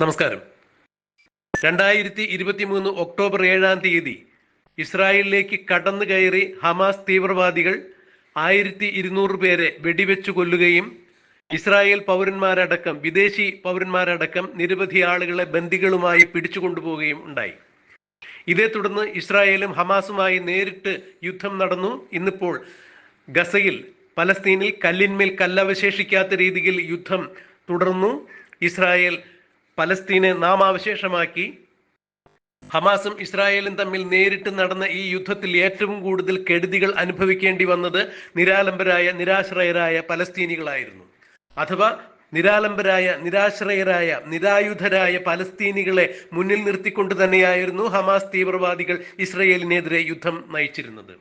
നമസ്കാരം. രണ്ടായിരത്തി ഇരുപത്തി മൂന്ന് ഒക്ടോബർ ഏഴാം തീയതി ഇസ്രായേലിലേക്ക് കടന്നു കയറി ഹമാസ് തീവ്രവാദികൾ ആയിരത്തി ഇരുന്നൂറ് പേരെ വെടിവെച്ചു കൊല്ലുകയും ഇസ്രായേൽ പൗരന്മാരടക്കം വിദേശി പൗരന്മാരടക്കം നിരവധി ആളുകളെ ബന്ദികളുമായി പിടിച്ചു കൊണ്ടുപോവുകയും ഉണ്ടായി. ഇതേ തുടർന്ന് ഇസ്രായേലും ഹമാസുമായി നേരിട്ട് യുദ്ധം നടന്നു. ഇന്നിപ്പോൾ ഗസയിൽ പലസ്തീനിൽ കല്ലിന്മേൽ കല്ലവശേഷിക്കാത്ത രീതിയിൽ യുദ്ധം തുടർന്നു. ഇസ്രായേൽ പലസ്തീനെ നാമാവശേഷമാക്കി ഹമാസും ഇസ്രായേലും തമ്മിൽ നേരിട്ട് നടന്ന ഈ യുദ്ധത്തിൽ ഏറ്റവും കൂടുതൽ കെടുതികൾ അനുഭവിക്കേണ്ടി വന്നത് നിരാലംബരായ നിരാശ്രയരായ പലസ്തീനികളായിരുന്നു. അഥവാ നിരാലംബരായ നിരാശ്രയരായ നിരായുധരായ പലസ്തീനികളെ മുന്നിൽ നിർത്തിക്കൊണ്ട് തന്നെയായിരുന്നു ഹമാസ് തീവ്രവാദികൾ ഇസ്രയേലിനെതിരെ യുദ്ധം നയിച്ചിരുന്നത്.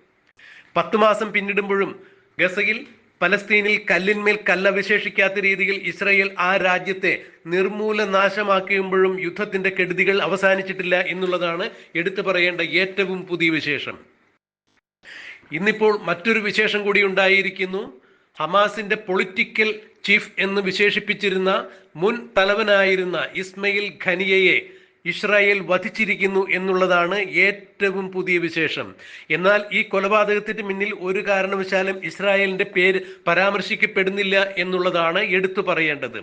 പത്തു മാസം പിന്നിടുമ്പോഴും ഗസയിൽ പലസ്തീനിൽ കല്ലിന്മേൽ കല്ലവശേഷിക്കാത്ത രീതിയിൽ ഇസ്രയേൽ ആ രാജ്യത്തെ നിർമൂല നാശമാക്കിയുമ്പോഴും യുദ്ധത്തിന്റെ കെടുതികൾ അവസാനിച്ചിട്ടില്ല എന്നുള്ളതാണ് എടുത്തു പറയേണ്ട ഏറ്റവും പുതിയ വിശേഷം. ഇന്നിപ്പോൾ മറ്റൊരു വിശേഷം കൂടി ഉണ്ടായിരിക്കുന്നു. ഹമാസിന്റെ പൊളിറ്റിക്കൽ ചീഫ് എന്ന് വിശേഷിപ്പിച്ചിരുന്ന മുൻ തലവനായിരുന്ന ഇസ്മയിൽ ഖനിയയെ ഇസ്രായേൽ വധിച്ചിരിക്കുന്നു എന്നുള്ളതാണ് ഏറ്റവും പുതിയ വിശേഷം. എന്നാൽ ഈ കൊലപാതകത്തിന് മുന്നിൽ ഒരു കാരണവശാലും ഇസ്രായേലിന്റെ പേര് പരാമർശിക്കപ്പെടുന്നില്ല എന്നുള്ളതാണ് എടുത്തു പറയേണ്ടത്.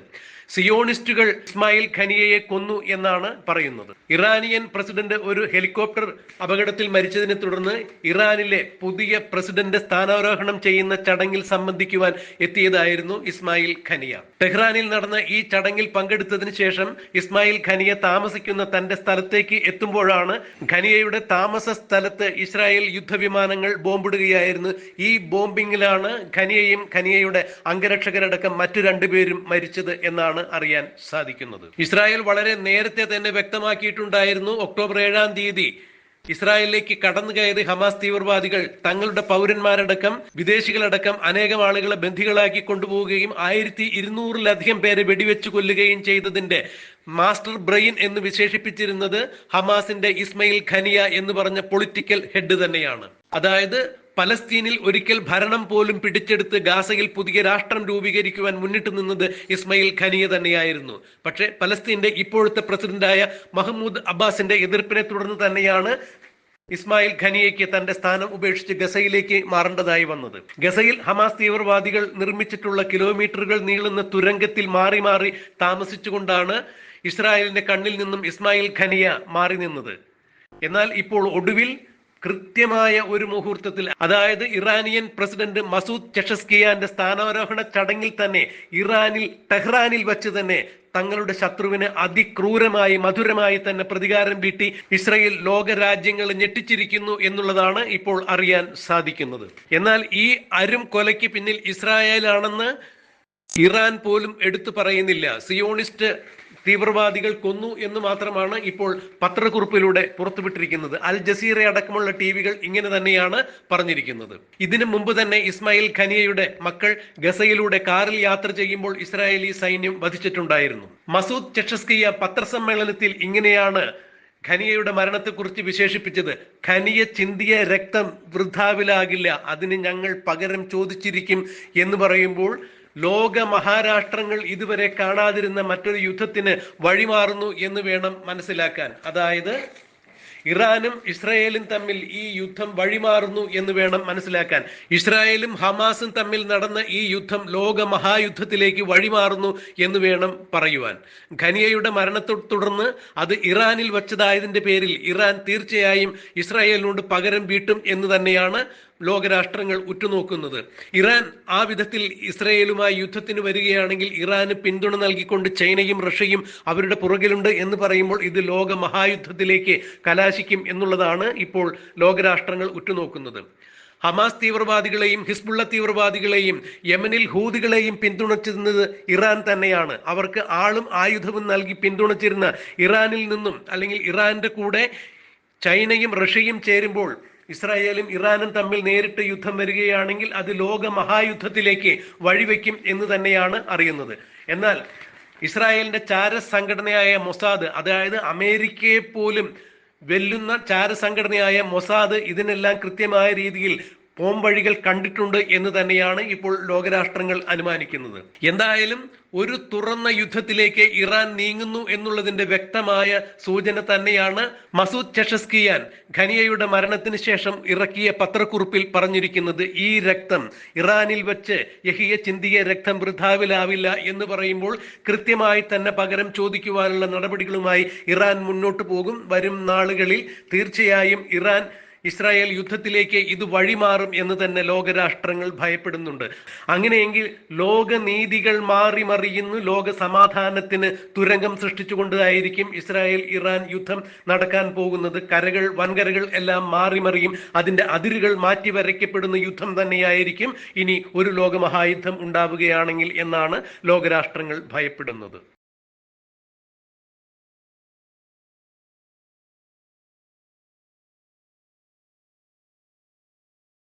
സിയോണിസ്റ്റുകൾ ഇസ്മായിൽ ഖനിയയെ കൊന്നു എന്നാണ് പറയുന്നത്. ഇറാനിയൻ പ്രസിഡന്റ് ഒരു ഹെലികോപ്റ്റർ അപകടത്തിൽ മരിച്ചതിനെ തുടർന്ന് ഇറാനിലെ പുതിയ പ്രസിഡന്റ് സ്ഥാനാരോഹണം ചെയ്യുന്ന ചടങ്ങിൽ സംബന്ധിക്കുവാൻ എത്തിയതായിരുന്നു ഇസ്മായിൽ ഖനിയ. ടെഹ്റാനിൽ നടന്ന ഈ ചടങ്ങിൽ പങ്കെടുത്തതിന് ശേഷം ഇസ്മായിൽ ഖനിയ താമസിക്കുന്ന തന്റെ സ്ഥലത്തേക്ക് എത്തുമ്പോഴാണ് ഖനിയയുടെ താമസ സ്ഥലത്ത് ഇസ്രായേൽ യുദ്ധവിമാനങ്ങൾ ബോംബിടുകയായിരുന്നു. ഈ ബോംബിങ്ങിലാണ് ഖനിയയും ഖനിയയുടെ അംഗരക്ഷകരടക്കം മറ്റു രണ്ടുപേരും മരിച്ചത് എന്നാണ് അറിയാൻ സാധിക്കുന്നത്. ഇസ്രായേൽ വളരെ നേരത്തെ തന്നെ വ്യക്തമാക്കിയിട്ടുണ്ടായിരുന്നു. ഒക്ടോബർ ഏഴാം തീയതി ഇസ്രായേലിലേക്ക് കടന്നു കയറി ഹമാസ് തീവ്രവാദികൾ തങ്ങളുടെ പൗരന്മാരടക്കം വിദേശികളടക്കം അനേകം ആളുകളെ ബന്ധികളാക്കി കൊണ്ടുപോവുകയും ആയിരത്തി ഇരുന്നൂറിലധികം പേരെ വെടിവെച്ചു കൊല്ലുകയും ചെയ്തതിന്റെ മാസ്റ്റർ ബ്രെയിൻ എന്ന് വിശേഷിപ്പിച്ചിരുന്നത് ഹമാസിന്റെ ഇസ്മയിൽ ഖനിയ എന്ന് പറഞ്ഞ പൊളിറ്റിക്കൽ ഹെഡ് തന്നെയാണ്. അതായത് പലസ്തീനിൽ ഒരിക്കൽ ഭരണം പോലും പിടിച്ചെടുത്ത് ഗാസയിൽ പുതിയ രാഷ്ട്രം രൂപീകരിക്കുവാൻ മുന്നിട്ട് നിന്നത് ഇസ്മയിൽ ഖനിയ തന്നെയായിരുന്നു. പക്ഷേ പലസ്തീന്റെ ഇപ്പോഴത്തെ പ്രസിഡന്റായ മഹമ്മൂദ് അബ്ബാസിന്റെ എതിർപ്പിനെ തുടർന്ന് തന്നെയാണ് ഇസ്മായിൽ ഖനിയയ്ക്ക് തന്റെ സ്ഥാനം ഉപേക്ഷിച്ച് ഗസയിലേക്ക് മാറേണ്ടതായി വന്നത്. ഗസയിൽ ഹമാസ് തീവ്രവാദികൾ നിർമ്മിച്ചിട്ടുള്ള കിലോമീറ്ററുകൾ നീളുന്ന തുരങ്കത്തിൽ മാറി മാറി താമസിച്ചുകൊണ്ടാണ് ഇസ്രായേലിന്റെ കണ്ണിൽ നിന്നും ഇസ്മായിൽ ഖനിയ മാറി നിന്നത്. എന്നാൽ ഇപ്പോൾ ഒടുവിൽ കൃത്യമായ ഒരു മുഹൂർത്തത്തിൽ അതായത് ഇറാനിയൻ പ്രസിഡന്റ് മസൂദ് ചെഷസ്കിയാന്റെ സ്ഥാനാരോഹണ ചടങ്ങിൽ തന്നെ ഇറാനിൽ ടെഹ്റാനിൽ വെച്ച് തന്നെ തങ്ങളുടെ ശത്രുവിന് അതിക്രൂരമായി മധുരമായി തന്നെ പ്രതികാരം വീട്ടി ഇസ്രയേൽ ലോക രാജ്യങ്ങൾ ഞെട്ടിച്ചിരിക്കുന്നു എന്നുള്ളതാണ് ഇപ്പോൾ അറിയാൻ സാധിക്കുന്നത്. എന്നാൽ ഈ അരും കൊലയ്ക്ക് പിന്നിൽ ഇസ്രായേലാണെന്ന് ഇറാൻ പോലും എടുത്തു പറയുന്നില്ല. സിയോണിസ്റ്റ് തീവ്രവാദികൾ കൊന്നു എന്ന് മാത്രമാണ് ഇപ്പോൾ പത്രക്കുറിപ്പിലൂടെ പുറത്തുവിട്ടിരിക്കുന്നത്. അൽ ജസീറ അടക്കമുള്ള ടി വികൾ ഇങ്ങനെ തന്നെയാണ് പറഞ്ഞിരിക്കുന്നത്. ഇതിനു മുമ്പ് തന്നെ ഇസ്മായിൽ ഖനിയയുടെ മക്കൾ ഗസയിലൂടെ കാറിൽ യാത്ര ചെയ്യുമ്പോൾ ഇസ്രായേലി സൈന്യം വധിച്ചിട്ടുണ്ടായിരുന്നു. മസൂദ് ചെഷസ്കിയ പത്രസമ്മേളനത്തിൽ ഇങ്ങനെയാണ് ഖനിയയുടെ മരണത്തെക്കുറിച്ച് വിശേഷിപ്പിച്ചത്. ഖനിയ ചിന്തിയ രക്തം വൃദ്ധാവിലാകില്ല അതിന് ഞങ്ങൾ പകരം ചോദിച്ചിരിക്കും എന്ന് പറയുമ്പോൾ ലോക മഹാരാഷ്ട്രങ്ങൾ ഇതുവരെ കാണാതിരുന്ന മറ്റൊരു യുദ്ധത്തിന് വഴിമാറുന്നു എന്ന് വേണം മനസ്സിലാക്കാൻ. അതായത് ഇറാനും ഇസ്രായേലും തമ്മിൽ ഈ യുദ്ധം വഴിമാറുന്നു എന്ന് വേണം മനസ്സിലാക്കാൻ. ഇസ്രായേലും ഹമാസും തമ്മിൽ നടന്ന ഈ യുദ്ധം ലോക മഹായുദ്ധത്തിലേക്ക് വഴിമാറുന്നു എന്ന് വേണം പറയുവാൻ. ഖനിയയുടെ മരണത്തെ തുടർന്ന് അത് ഇറാനിൽ വച്ചതായതിന്റെ പേരിൽ ഇറാൻ തീർച്ചയായും ഇസ്രായേലിനോട് പകരം വീട്ടും എന്ന് തന്നെയാണ് ലോകരാഷ്ട്രങ്ങൾ ഉറ്റുനോക്കുന്നത്. ഇറാൻ ആ വിധത്തിൽ ഇസ്രയേലുമായി യുദ്ധത്തിന് വരികയാണെങ്കിൽ ഇറാന് പിന്തുണ നൽകിക്കൊണ്ട് ചൈനയും റഷ്യയും അവരുടെ പുറകിലുണ്ട് എന്ന് പറയുമ്പോൾ ഇത് ലോക മഹായുദ്ധത്തിലേക്ക് കലാശിക്കും എന്നുള്ളതാണ് ഇപ്പോൾ ലോകരാഷ്ട്രങ്ങൾ ഉറ്റുനോക്കുന്നത്. ഹമാസ് തീവ്രവാദികളെയും ഹിസ്ബുള്ള തീവ്രവാദികളെയും യമനിൽ ഹൂതികളെയും പിന്തുണച്ചിരുന്നത് ഇറാൻ തന്നെയാണ്. അവർക്ക് ആളും ആയുധവും നൽകി പിന്തുണച്ചിരുന്ന ഇറാനിൽ നിന്നും അല്ലെങ്കിൽ ഇറാന്റെ കൂടെ ചൈനയും റഷ്യയും ചേരുമ്പോൾ ഇസ്രായേലും ഇറാനും തമ്മിൽ നേരിട്ട് യുദ്ധം വരികയാണെങ്കിൽ അത് ലോക മഹായുദ്ധത്തിലേക്ക് വഴിവെക്കും എന്ന് തന്നെയാണ് അറിയുന്നത്. എന്നാൽ ഇസ്രായേലിന്റെ ചാര സംഘടനയായ മൊസാദ് അതായത് അമേരിക്കയെ പോലും വെല്ലുന്ന ചാര സംഘടനയായ മൊസാദ് ഇതിനെല്ലാം കൃത്യമായ രീതിയിൽ പോംവഴികൾ കണ്ടിട്ടുണ്ട് എന്ന് തന്നെയാണ് ഇപ്പോൾ ലോകരാഷ്ട്രങ്ങൾ അനുമാനിക്കുന്നത്. എന്തായാലും ഒരു തുറന്ന യുദ്ധത്തിലേക്ക് ഇറാൻ നീങ്ങുന്നു എന്നുള്ളതിന്റെ വ്യക്തമായ സൂചന തന്നെയാണ് മസൂദ് ചെഷസ്കിയാൻ ഖനിയയുടെ മരണത്തിന് ശേഷം ഇറക്കിയ പത്രക്കുറിപ്പിൽ പറഞ്ഞിരിക്കുന്നത് ഈ രക്തം ഇറാനിൽ വെച്ച് യഹിയ ചിന്തിയ രക്തം വൃഥാവിലാവില്ല എന്ന് പറയുമ്പോൾ കൃത്യമായി തന്നെ പകരം ചോദിക്കുവാനുള്ള നടപടികളുമായി ഇറാൻ മുന്നോട്ട് പോകും. വരും നാളുകളിൽ തീർച്ചയായും ഇറാൻ ഇസ്രായേൽ യുദ്ധത്തിലേക്ക് ഇത് വഴിമാറും എന്ന് തന്നെ ലോകരാഷ്ട്രങ്ങൾ ഭയപ്പെടുന്നുണ്ട്. അങ്ങനെയെങ്കിൽ ലോകനീതികൾ മാറി മറിയുന്നു ലോക സമാധാനത്തിന് തുരങ്കം സൃഷ്ടിച്ചുകൊണ്ടായിരിക്കും ഇസ്രായേൽ ഇറാൻ യുദ്ധം നടക്കാൻ പോകുന്നത്. കരകൾ വൻകരകൾ എല്ലാം മാറി മറിയും അതിന്റെ അതിരുകൾ മാറ്റി വരയ്ക്കപ്പെടുന്ന യുദ്ധം തന്നെയായിരിക്കും ഇനി ഒരു ലോകമഹായുദ്ധം ഉണ്ടാവുകയാണെങ്കിൽ എന്നാണ് ലോകരാഷ്ട്രങ്ങൾ ഭയപ്പെടുന്നത്.